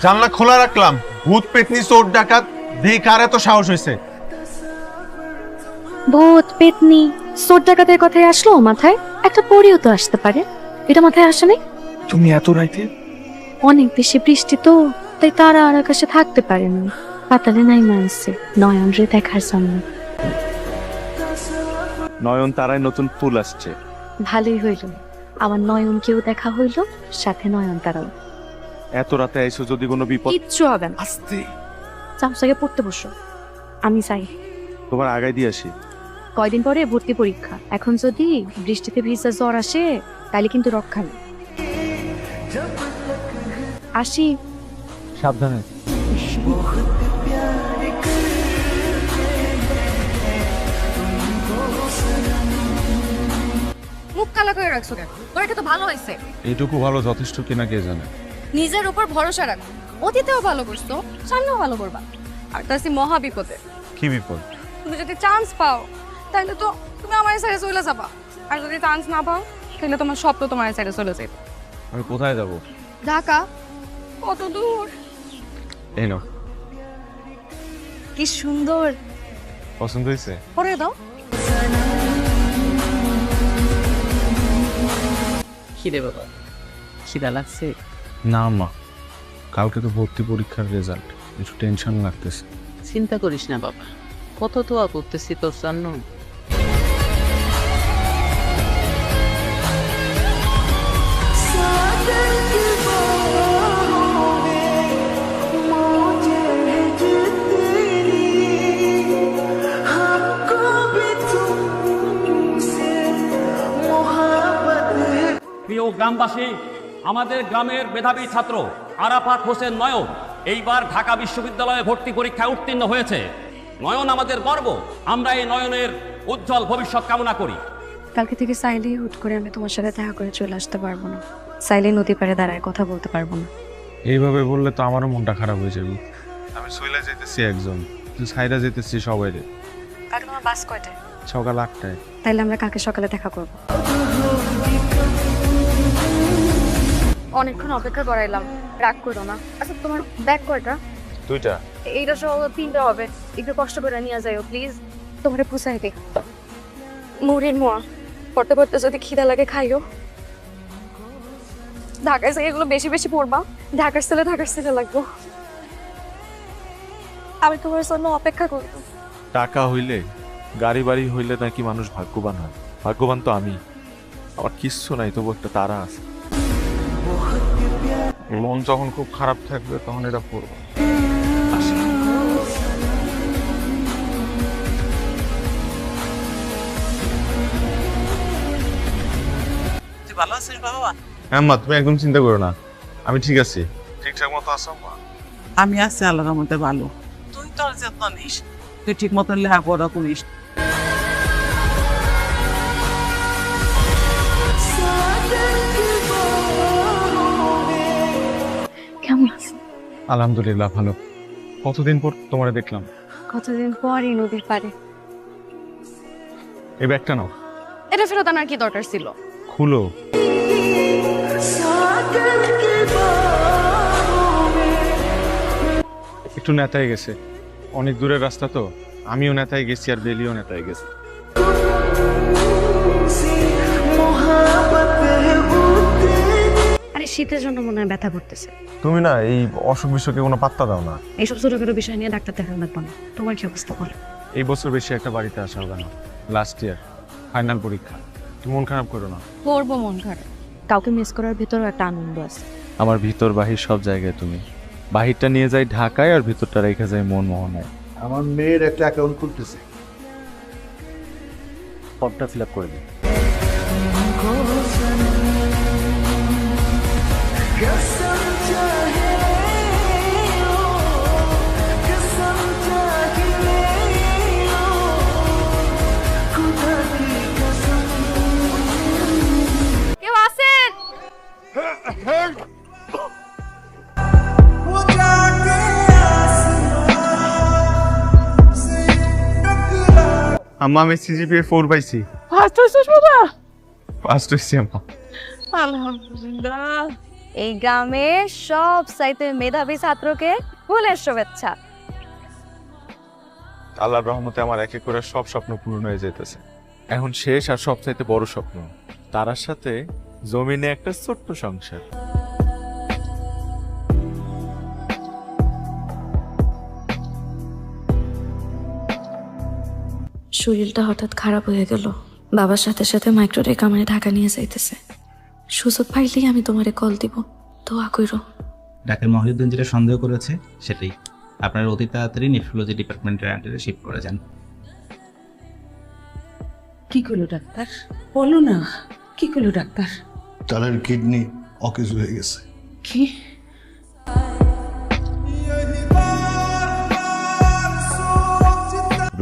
জানলা খোলা রাখলাম ভূত পেতনি চোর ডাকাত দেখি কার এত সাহস হয়েছে? ভূত পেতনি সোর ডাকাতের কথাই আসলো মাথায়? একটা পরিও তো আসতে পারে। এটা মাথায় আসে নাই? তুমি এত রাইতে? অনেক বেশি বৃষ্টি তো তাই তারা আর আকাশে থাকতে পারেনি পাতালে নাই মানছে নয়ন রে দেখার জন্য। নয়ন তারায় নতুন ফুল আসছে। ভালোই হইল। আমার নয়নকেও দেখা হইল সাথে নয়ন তারাও। এত রাতে আইসো যদি কোনো বিপদ কিচ্ছু হবে না। আসতে। চামচাকে পড়তে বসো। আমি চাই। তোমার আগায় দিয়ে আসি। কয়দিন পরে ভর্তি পরীক্ষা। এখন যদি বৃষ্টিতে ভিজা জ্বর আসে তাহলে কিন্তু রক্ষা নেই। আসি। সাবধানে। মুখ কালা করে রাখছো কেন? তো ভালো হয়েছে। এইটুকু ভালো যথেষ্ট কিনা কে জানে? নিজের উপর ভরসা রাখো। অতীতেও ভালো করছ সামনেও ভালো করবা। আর তাছি মহা বিপদে। কি বিপদ? তুমি যদি চান্স পাও তাহলে তো তুমি আমার সাইডে চলে যাবা। আর যদি চান্স না পাও তাহলে তোমার সব তো তোমার সাইডে চলে যাবে। আমি কোথায় যাব? ঢাকা। কত দূর? এই নাও। কি সুন্দর। পছন্দ হয়েছে? পরে দাও। খিদে বাবা। খিদা লাগছে। না মা। কালকে তো ভর্তি পরীক্ষার রেজাল্ট একটু টেনশন লাগতেছে। চিন্তা করিস না বাবা। কত তো দোয়া করতেছি তোর জন্য। প্রিয় গ্রামবাসী আমাদের গ্রামের মেধাবী ছাত্র আরাফাত হোসেন নয়ন এইবার ঢাকা বিশ্ববিদ্যালয়ে ভর্তি পরীক্ষায় উত্তীর্ণ হয়েছে। নয়ন আমাদের গর্ব আমরা এই নয়নের উজ্জ্বল ভবিষ্যৎ কামনা করি। কালকে থেকে সাইলি হুট করে আমি তোমার সাথে দেখা করে চলে আসতে পারব না। সাইলে নদী পাড়ে দাঁড়ায় কথা বলতে পারব না। এইভাবে বললে তো আমারও মনটা খারাপ হয়ে যাবে। আমি সইলা যেতেছি একজন তুই সাইডা যেতেছি সবাই রে কালকে তোমার বাস কয়টায়? সকাল আটটায়। তাইলে আমরা কালকে সকালে দেখা করব। অনেকক্ষণ অপেক্ষা করাইলাম। রাগ করো না। আচ্ছা তোমার ব্যাগ কয়টা? দুইটা। এইটা সহ তিনটা হবে। একটু কষ্ট করে নিয়ে যাইও প্লিজ তোমার পুষাই দে মুড়ির মোয়া পড়তে পড়তে যদি খিদা লাগে খাইও। ঢাকায় যাই এগুলো বেশি বেশি পড়বা। ঢাকার ছেলে ঢাকার ছেলে লাগবো। আমি তোমার জন্য অপেক্ষা করব টাকা হইলে গাড়ি বাড়ি হইলে নাকি মানুষ ভাগ্যবান হয়? ভাগ্যবান তো আমি। আমার কিচ্ছু নাই তবু একটা তারা আছে। মন যখন খুব খারাপ থাকবে তখন এটা পড়ব তুই ভালো আছিস বাবা? হ্যাঁ মা তুমি একদম চিন্তা করো না। আমি ঠিক আছি। ঠিকঠাক মতো আছো মা? আমি আছি আল্লাহর মধ্যে ভালো। তুই তোর যত্ন নিস। তুই ঠিক মতন লেখাপড়া করিস। আলহামদুলিল্লাহ ভালো। কতদিন পর তোমারে দেখলাম? কতদিন পরই নদীর পাড়ে। এই ব্যাগটা নাও। এটা ফেরত আনার কি দরকার ছিল? খুলো। একটু নেতায় গেছে। অনেক দূরের রাস্তা তো। আমিও নেতায় গেছি আর বেলিও নেতায় গেছে। শীতের জন্য মনে হয় ব্যথা করতেছে। তুমি না এই অসুখ বিসুখে কোনো পাত্তা দাও না। এইসব ছোটখাটো বিষয় নিয়ে ডাক্তার দেখা লাগবে না। তোমার কি অবস্থা বলো? এই বছর বেশি একটা বাড়িতে আসা হবে না। লাস্ট ইয়ার ফাইনাল পরীক্ষা। তুমি মন খারাপ করো না। করব মন খারাপ। কাউকে মিস করার ভেতরও একটা আনন্দ আছে। আমার ভিতর বাহির সব জায়গায় তুমি। বাহিরটা নিয়ে যাই ঢাকায় আর ভিতরটা রেখে যাই মন মোহনায়। আমার মেয়ের একটা অ্যাকাউন্ট খুলতেছে। ফর্মটা ফিল আপ করে দিই। আম্মা আমি সিজিপিএ ফোর পাইছি। ফার্স্ট হয়েছিস বাবা? ফার্স্ট হয়েছি আম্মা। আলহামদুলিল্লাহ। এই গ্রামের সব সাইতে মেধাবী ছাত্রকে ফুলের শুভেচ্ছা। আল্লাহর রহমতে আমার এক এক করে সব স্বপ্ন পূরণ হয়ে যেতেছে এখন শেষ আর সবচাইতে বড় স্বপ্ন তারার সাথে জমিনে একটা ছোট্ট সংসার। শরীরটা হঠাৎ খারাপ হয়ে গেল। বাবার সাথে সাথে মাইক্রোরেক আমারে ঢাকা নিয়ে যাইতেছে। সুযোগ পাইলেই আমি তোমারে কল দিব। দোয়া কইরো। ডাক্তার মহিউদ্দিন যেটা সন্দেহ করেছে সেটাই। আপনার অতি তাড়াতাড়ি নেফ্রোলজি ডিপার্টমেন্টের আন্ডারে শিফট করে যান। কি করল ডাক্তার? বলো না। কি করল ডাক্তার? তারের কিডনি অকেজ হয়ে গেছে। কি?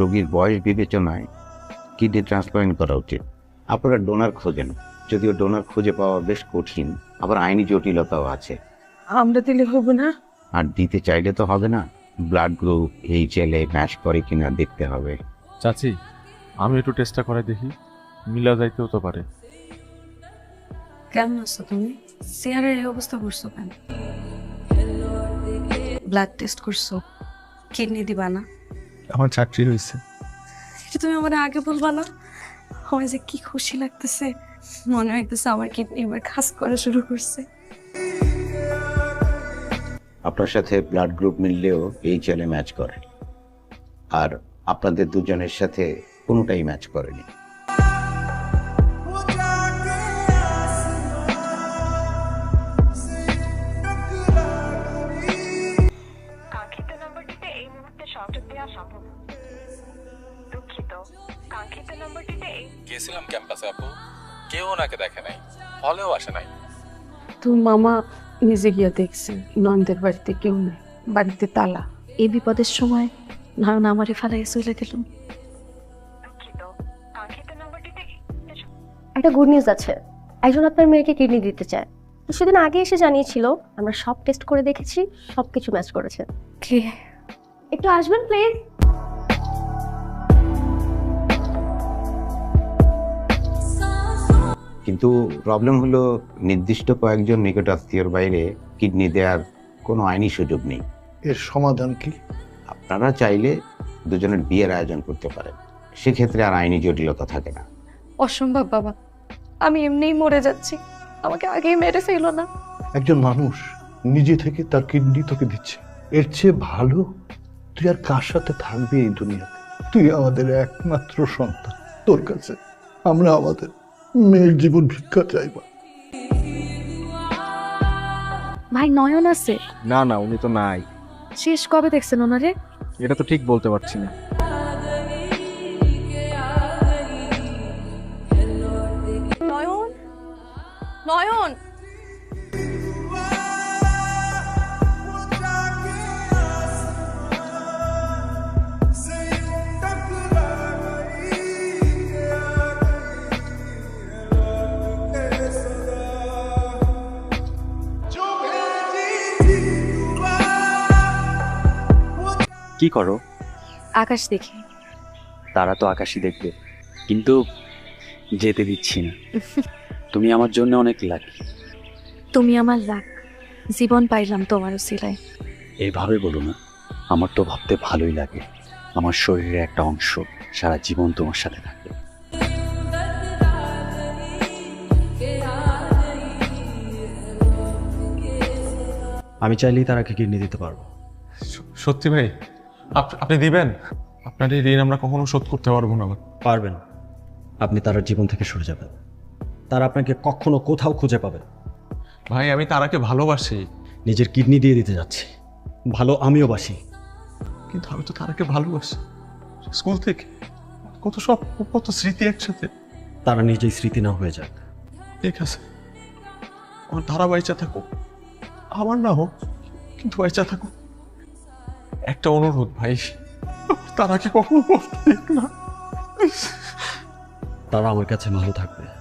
রোগীর বয়স বিবেচনায় কিডনি ট্রান্সপ্লান্ট করা উচিত। আপনারা ডোনার খোঁজেন। যদিও ডোনার খুঁজে পাওয়া বেশ কঠিন আবার আইনি জটিলতাও আছে। আমরা দিলে হবে না? আর দিতে চাইলে তো হবে না। ব্লাড গ্রুপ এই চেলে ম্যাচ করে কিনা দেখতে হবে। চাচি আমি একটু টেস্টটা করে দেখি। মিলা যাইতেও তো পারে। কেমন আছো তুমি? চেয়ারের এই অবস্থা করছ কেন? ব্লাড টেস্ট করছ। কিডনি দিবা না? আমার চাকরি হয়েছে এটা তুমি আমার আগে বলবা না? আমার যে কি খুশি লাগতেছে মনে হইতেছে আমার কিডনি এবার কাজ করা শুরু করছে। আপনার সাথে ব্লাড গ্রুপ মিললেও এই চ্যালে ম্যাচ করে। আর আপনাদের দুজনের সাথে কোনোটাই ম্যাচ করেনি। সম্ভব দুঃখিত কাঙ্ক্ষিত নম্বরটিতে এই গেছিলাম ক্যাম্পাসে আপু। কেউ ওনাকে দেখে নাই হলেও আসে নাই। তো মামা নিজে গিয়া দেখছে নন্দের বাড়িতে কেউ নেই বাড়িতে তালা। এই বিপদের সময় নয়ন আমারে ফেলাই চলে গেল। একটা গুড নিউজ আছে। একজন আপনার মেয়েকে কিডনি দিতে চায়। কিছুদিন আগে এসে জানিয়েছিল আমরা সব টেস্ট করে দেখেছি সব কিছু ম্যাচ করেছে একটু আসবেন প্লিজ কিন্তু প্রবলেম হলো নির্দিষ্ট কয়েকজন নিকট আত্মীয়র বাইরে কিডনি দেওয়ার কোনো আইনি সুযোগ নেই। এর সমাধান কি? আপনারা চাইলে দুজনের বিয়ের আয়োজন করতে পারেন। সেক্ষেত্রে আর আইনি জটিলতা থাকে না। অসম্ভব বাবা আমি এমনিই মরে যাচ্ছি। আমাকে আগেই মেরে ফেলো না। একজন মানুষ নিজে থেকে তার কিডনি তোকে দিচ্ছে। এর চেয়ে ভালো তুই আর কার সাথে থাকবি এই দুনিয়াতে? তুই আমাদের একমাত্র সন্তান তোর কাছে আমরা আমাদের। মেয়ের জীবন ভিক্ষা চাইবা ভাই নয়ন আছে? না না উনি তো নাই। শেষ কবে দেখছেন ওনারে? এটা তো ঠিক বলতে পারছি না। নয়ন? নয়ন? কি করো? আকাশ দেখি। তারা তো আকাশই দেখবে কিন্তু যেতে দিচ্ছি না। তুমি আমার জন্য অনেক লাকি। তুমি আমার লাগ জীবন পাইলাম তোমার সিলাই এভাবে বলো না আমার তো ভাবতে ভালোই লাগে। আমার শরীরের একটা অংশ সারা জীবন তোমার সাথে থাকবে। আমি চাইলেই তারাকে কিডনি দিতে পারব। সত্যি ভাই? আপনি দিবেন? আপনার এই ঋণ আমরা কখনো শোধ করতে পারব না। পারবেন। আপনি তার জীবন থেকে সরে যাবেন। তারা আপনাকে কখনো কোথাও খুঁজে পাবেন। ভাই আমি তারাকে ভালোবাসি। নিজের কিডনি দিয়ে দিতে যাচ্ছি। ভালো আমিও বাসি। কিন্তু আমি তো তারাকে ভালোবাসি। স্কুল থেকে। কত সব কত স্মৃতি একসাথে। তারা নিজেই স্মৃতি না হয়ে যাক। ঠিক আছে। আমার তারা বাইচা থাকুক। আমার না হোক কিন্তু বাইচা থাকুক। একটা অনুরোধ ভাই। তারাকে কখনো না? তারা আমার কাছে ভালো থাকবে।